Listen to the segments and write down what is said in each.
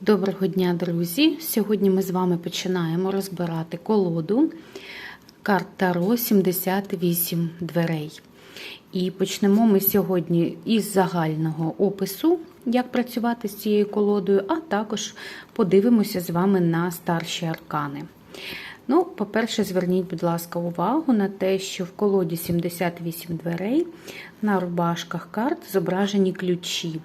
Доброго дня, друзі! Сьогодні ми з вами починаємо розбирати колоду карт Таро 78 дверей. І почнемо ми сьогодні із загального опису, як працювати з цією колодою, а також подивимося з вами на старші аркани. Ну, по-перше, зверніть, будь ласка, увагу на те, що в колоді 78 дверей на рубашках карт зображені ключі.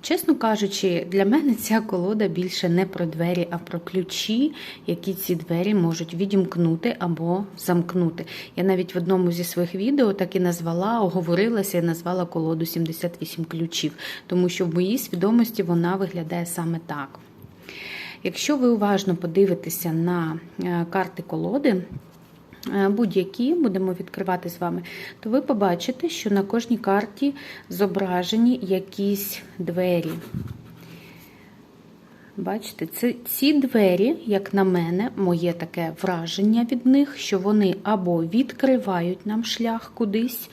Чесно кажучи, для мене ця колода більше не про двері, а про ключі, які ці двері можуть відімкнути або замкнути. Я навіть в одному зі своїх відео так і назвала, оговорилася і назвала колоду 78 ключів, тому що в моїй свідомості вона виглядає саме так. Якщо ви уважно подивитеся на е, карти колоди, е, будь-які будемо відкривати з вами, то ви побачите, що на кожній карті зображені якісь двері. Бачите, це, ці двері, як на мене, моє таке враження від них, що вони або відкривають нам шлях кудись,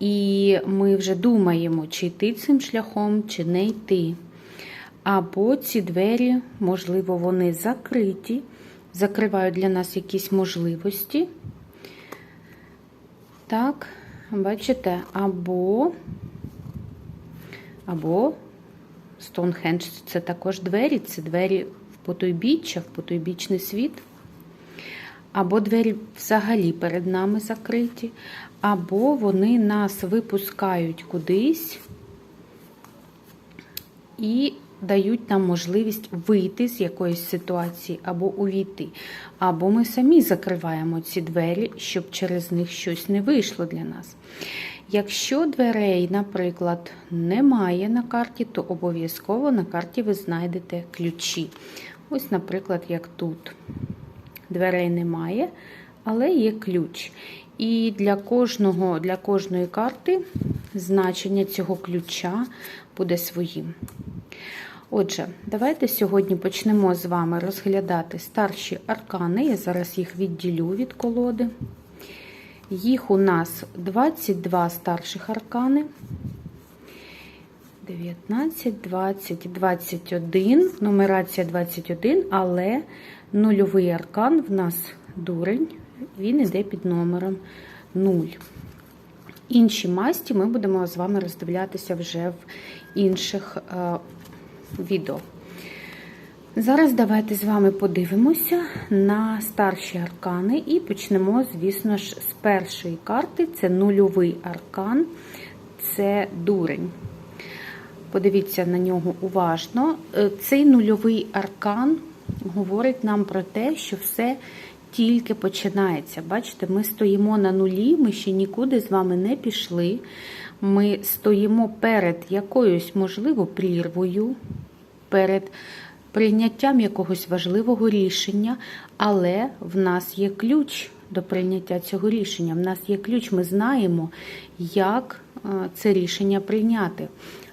і ми вже думаємо, чи йти цим шляхом, чи не йти. Або ці двері, можливо, вони закриті, закривають для нас якісь можливості. Так, бачите, або, або Стоунхендж це також двері, це двері в потойбіччя, в потойбічний світ. Або двері взагалі перед нами закриті, або вони нас випускають кудись і дають нам можливість вийти з якоїсь ситуації або увійти. Або ми самі закриваємо ці двері, щоб через них щось не вийшло для нас. Якщо дверей, наприклад, немає на карті, то обов'язково на карті ви знайдете ключі. Ось, наприклад, як тут. Дверей немає, але є ключ. І для кожного, для кожної карти значення цього ключа буде своїм. Отже, давайте сьогодні почнемо з вами розглядати старші аркани. Я зараз їх відділю від колоди. Їх у нас 22 старших аркани. 19, 20, 21, нумерація 21, але нульовий аркан в нас дурень, він йде під номером 0. Інші масті ми будемо з вами роздивлятися вже в інших відео. Зараз давайте з вами подивимося на старші аркани і почнемо, звісно ж, з першої карти. Це нульовий аркан, це дурень. Подивіться на нього уважно. Е, цей нульовий аркан говорить нам про те, що все тільки починається. Бачите, ми стоїмо на нулі, ми ще нікуди з вами не пішли. Ми стоїмо перед якоюсь, можливо, прірвою, перед прийняттям якогось важливого рішення, але в нас є ключ до прийняття цього рішення. В нас є ключ, ми знаємо, як е, це рішення прийняти.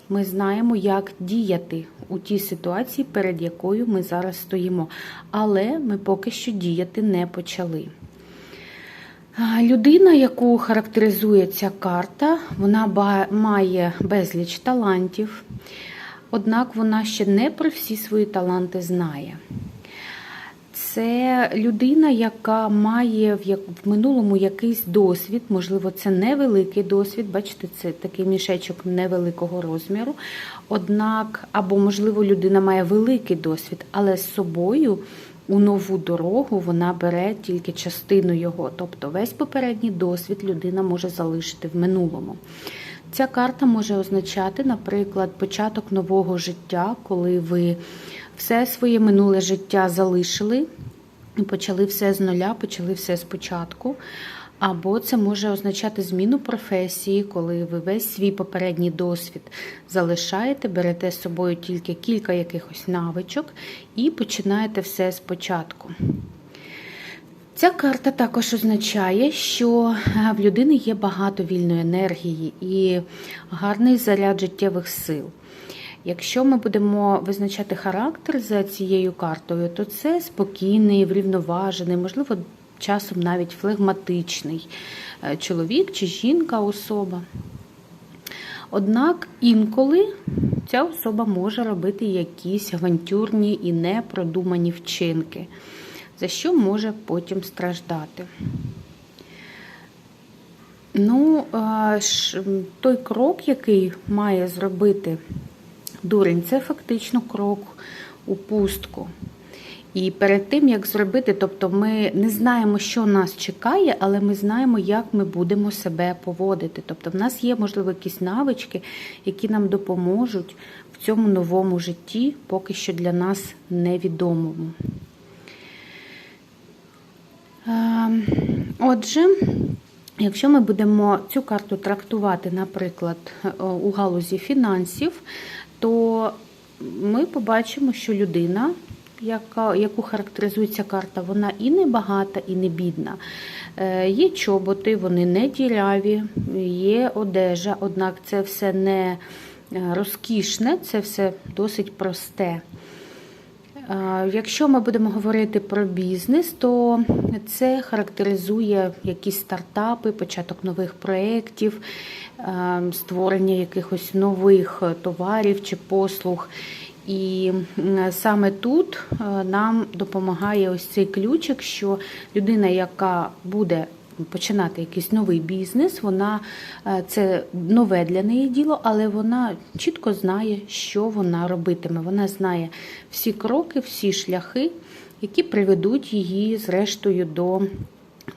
Ми знаємо, як діяти у тій ситуації, перед якою ми зараз стоїмо. Але ми поки що діяти не почали. Людина, яку характеризує ця карта, вона має безліч талантів, однак вона ще не про всі свої таланти знає. Це людина, яка має в минулому якийсь досвід, можливо, це невеликий досвід, бачите, це такий мішечок невеликого розміру. Однак, або, можливо, людина має великий досвід, але з собою у нову дорогу вона бере тільки частину його. Тобто весь попередній досвід людина може залишити в минулому. Ця карта може означати, наприклад, початок нового життя, коли ви все своє минуле життя залишили і почали все з нуля, почали все спочатку. Або це може означати зміну професії, коли ви весь свій попередній досвід залишаєте, берете з собою тільки кілька якихось навичок і починаєте все спочатку. Ця карта також означає, що в людини є багато вільної енергії і гарний заряд життєвих сил. Якщо ми будемо визначати характер за цією картою, то це спокійний, врівноважений, можливо, часом навіть флегматичний е, чоловік чи жінка особа. Однак інколи ця особа може робити якісь авантюрні і непродумані вчинки, за що може потім страждати. Ну, той крок, який має зробити дурень, це фактично крок у пустку. І перед тим, як зробити, тобто ми не знаємо, що нас чекає, але ми знаємо, як ми будемо себе поводити. Тобто, в нас є, можливо, якісь навички, які нам допоможуть в цьому новому житті, поки що для нас невідомому. Ем, Отже, якщо ми будемо цю карту трактувати, наприклад, е, у галузі фінансів, то ми побачимо, що людина, яка, яку характеризується карта, вона і не багата, і не бідна. Е, Є чоботи, вони не діряві, є одежа, однак це все не е, розкішне, це все досить просте. Е, Якщо ми будемо говорити про бізнес, то це характеризує якісь стартапи, початок нових проєктів, е, створення якихось нових товарів чи послуг. І саме тут е, нам допомагає ось цей ключик, що людина, яка буде починати якийсь новий бізнес, вона е, це нове для неї діло, але вона чітко знає, що вона робитиме. Вона знає всі кроки, всі шляхи, які приведуть її зрештою до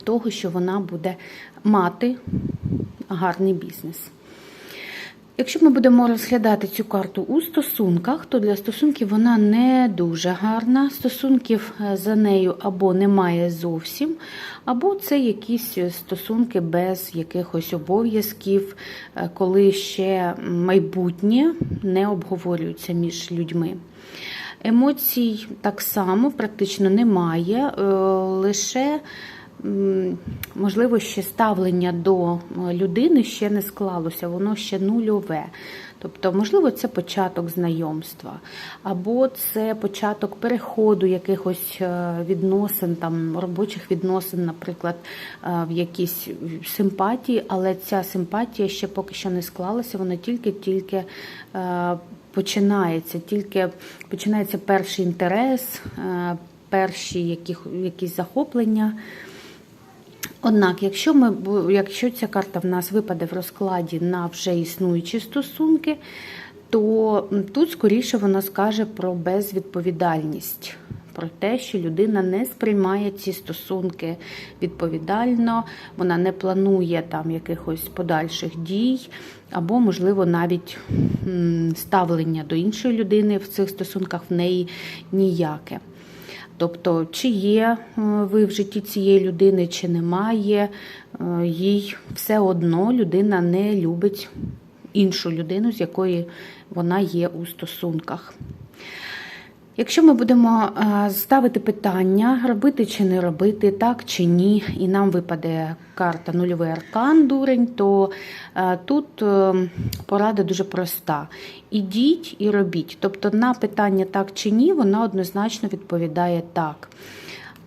того, що вона буде мати гарний бізнес. Якщо ми будемо розглядати цю карту у стосунках, то для стосунків вона не дуже гарна. Стосунків е, за нею або немає зовсім, або це якісь стосунки без якихось обов'язків, е, коли ще майбутнє не обговорюється між людьми. Емоцій так само практично немає, е, лише можливо, ще ставлення до е, людини ще не склалося, воно ще нульове. Тобто, можливо, це початок знайомства, або це початок переходу якихось е, відносин, там робочих відносин, наприклад, е, в якісь симпатії, але ця симпатія ще поки що не склалася, вона тільки-тільки починається, тільки починається перший інтерес, перші якісь захоплення. Однак, якщо ми, якщо ця карта в нас випаде в розкладі на вже існуючі стосунки, то тут скоріше вона скаже про безвідповідальність, про те, що людина не сприймає ці стосунки відповідально, вона не планує там якихось подальших дій, або, можливо, навіть ставлення до іншої людини в цих стосунках в неї ніяке. Тобто, чи є е, ви в житті цієї людини, чи немає, е, їй все одно людина не любить іншу людину, з якої вона є у стосунках. Якщо ми будемо е, ставити питання, робити чи не робити, так чи ні, і нам випаде карта нульовий аркан дурень, то е, тут е, порада дуже проста. Ідіть і робіть. Тобто на питання так чи ні, вона однозначно відповідає так.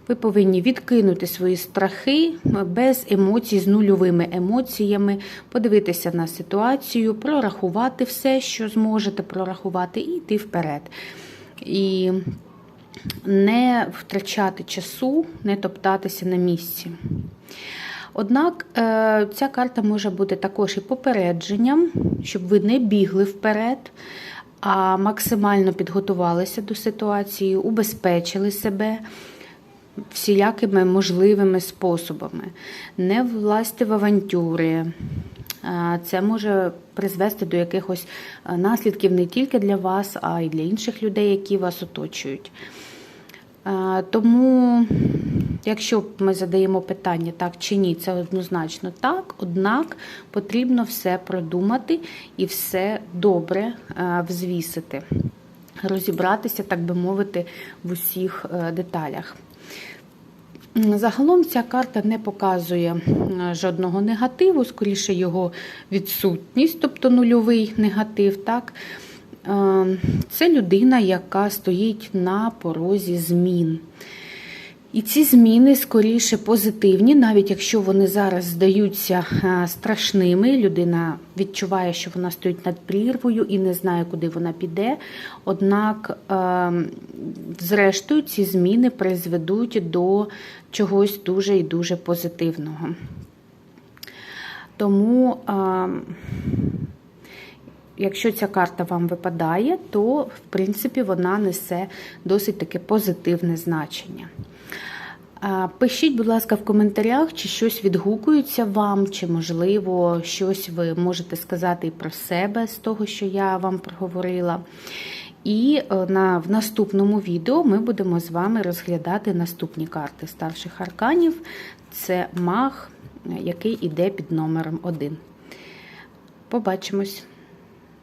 Ви повинні відкинути свої страхи без емоцій, з нульовими емоціями, подивитися на ситуацію, прорахувати все, що зможете прорахувати, і йти вперед. І не втрачати часу, не топтатися на місці. Однак е, ця карта може бути також і попередженням, щоб ви не бігли вперед, а максимально підготувалися до ситуації, убезпечили себе всілякими можливими способами, не влазьте в авантюри. Це може призвести до якихось е, наслідків не тільки для вас, а й для інших людей, які вас оточують. Тому, якщо ми задаємо питання так чи ні, це однозначно так, однак потрібно все продумати і все добре е, взвісити, розібратися, так би мовити, в усіх е, деталях. Загалом ця карта не показує жодного негативу, скоріше його відсутність, тобто нульовий негатив. Так? Е, Це людина, яка стоїть на порозі змін. І ці зміни скоріше позитивні, навіть якщо вони зараз здаються е, страшними, людина відчуває, що вона стоїть над прірвою і не знає, куди вона піде. Однак, е, зрештою, ці зміни призведуть до чогось дуже і дуже позитивного. Тому, е, якщо ця карта вам випадає, то в принципі вона несе досить таке позитивне значення. Пишіть, будь ласка, в коментарях, чи щось відгукується вам, чи, можливо, щось ви можете сказати про себе з того, що я вам проговорила. І е, на, в наступному відео ми будемо з вами розглядати наступні карти старших арканів. Це маг, який іде під номером 1. Побачимось!